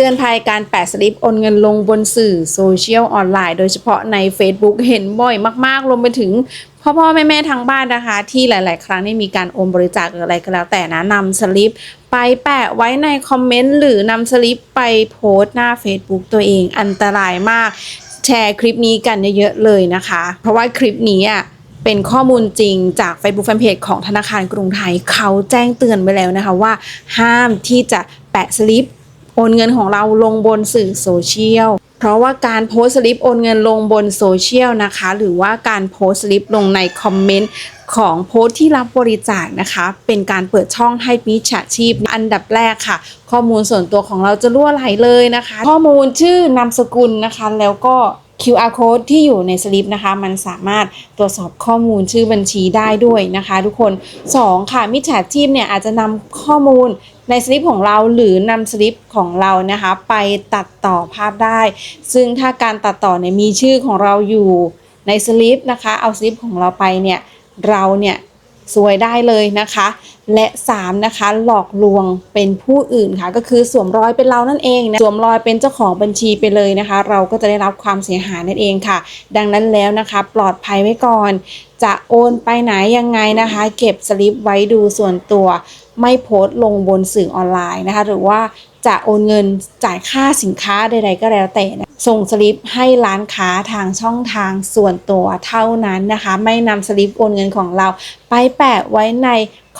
เตือนภัยการแปะสลิปโอนเงินลงบนสื่อโซเชียลออนไลน์โดยเฉพาะใน Facebook เห็นบ่อยมากๆรวมไปถึงพ่อพ่อแม่แม่ทางบ้านนะคะ ที่หลาย ๆ ครั้งได้มีการโอนบริจาคหรืออะไรก็แล้วแต่นะนำสลิปไปแปะไว้ในคอมเมนต์หรือนำสลิปไปโพสต์หน้า Facebook ตัวเองอันตรายมาก แชร์คลิปนี้กันเยอะๆเลยนะคะ เพราะว่าคลิปนี้อะเป็นข้อมูลจริงจาก Facebook Fanpage ของธนาคารกรุงไทย เขาแจ้งเตือนไว้แล้วนะคะว่า ห้ามที่จะแปะสลิป โอนเงินของเราลงบนสื่อโซเชียลเพราะว่าการโพสต์สลิปโอนเงินลงบนโซเชียลนะคะ หรือว่าการโพสต์สลิปลงในคอมเมนต์ของโพสต์ที่รับบริจาคนะคะ เป็นการเปิดช่องให้มิจฉาชีพ อันดับแรกค่ะ ข้อมูลส่วนตัวของเราจะรั่วไหลเลยนะคะ ข้อมูลชื่อนามสกุลนะคะแล้วก็ QR code ที่อยู่ในสลิปนะคะ มันสามารถตรวจสอบข้อมูลชื่อบัญชีได้ด้วยนะคะ ทุกคน 2 ค่ะ มิจฉาชีพเนี่ยอาจจะนำข้อมูลในสลิปของเราหรือนำสลิปของเรานะคะ ไปตัดต่อภาพได้ ซึ่งถ้าการตัดต่อเนี่ยมีชื่อของเราอยู่ในสลิปนะคะ เอาสลิปของเราไปเนี่ยเราเนี่ยสวยได้เลยนะคะ และ 3 นะคะ หลอกลวงเป็นผู้อื่นค่ะ ก็คือสวมรอยเป็นเรานั่นเองนะสวมรอยเป็นเจ้าของบัญชีไปเลยนะคะ เราก็จะได้รับความเสียหายนั่นเองค่ะ ดังนั้นแล้วนะคะ ปลอดภัยไว้ก่อน จะโอนไปไหนยังไงนะคะ เก็บสลิปไว้ดูส่วนตัว ไม่โพสต์ลงบนสื่อออนไลน์นะคะ หรือว่าจะโอนเงินจ่ายค่าสินค้าใดๆก็แล้วแต่นะส่งสลิปให้ร้านค้าทางช่องทางส่วนตัวเท่านั้นนะคะ ไม่นำสลิปโอนเงินของเราไปแปะไว้ใน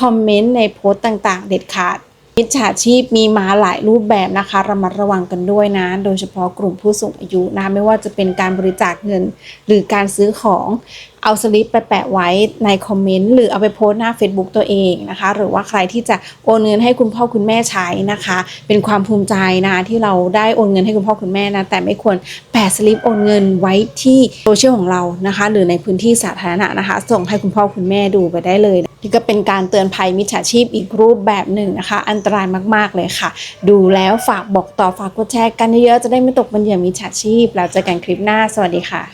คอมเมนต์ในโพสต์ต่างๆ เด็ดขาดมิจฉาชีพมีมาหลายรูปแบบนะคะระมัดระวังกันด้วยนะ โดยเฉพาะกลุ่มผู้สูงอายุนะคะไม่ว่าจะเป็นการบริจาคเงิน หรือการซื้อของ เอาสลิปไปแปะไว้ในคอมเมนต์หรือเอาไปโพสต์หน้า Facebook ตัวเองนะคะ หรือว่าใครที่จะโอนเงินให้คุณพ่อคุณแม่ใช้นะคะ เป็นความภูมิใจนะที่เราได้โอนเงินให้คุณพ่อคุณแม่นะแต่ไม่ควรแปะสลิปโอนเงินไว้ที่โซเชียลของเรานะคะ หรือในพื้นที่สาธารณะนะคะ ส่งให้คุณพ่อคุณแม่ดูไปได้เลยนี่ก็เป็นการเตือนภัยมิจฉาชีพอีกรูปแบบหนึ่งนะคะ อันตรายมาก ๆ เลยค่ะ ดูแล้วฝากบอกต่อฝากกดแชร์กันเยอะๆจะได้ไม่ตกเป็นเหยื่อมิจฉาชีพ แล้วเจอกันคลิปหน้า สวัสดีค่ะ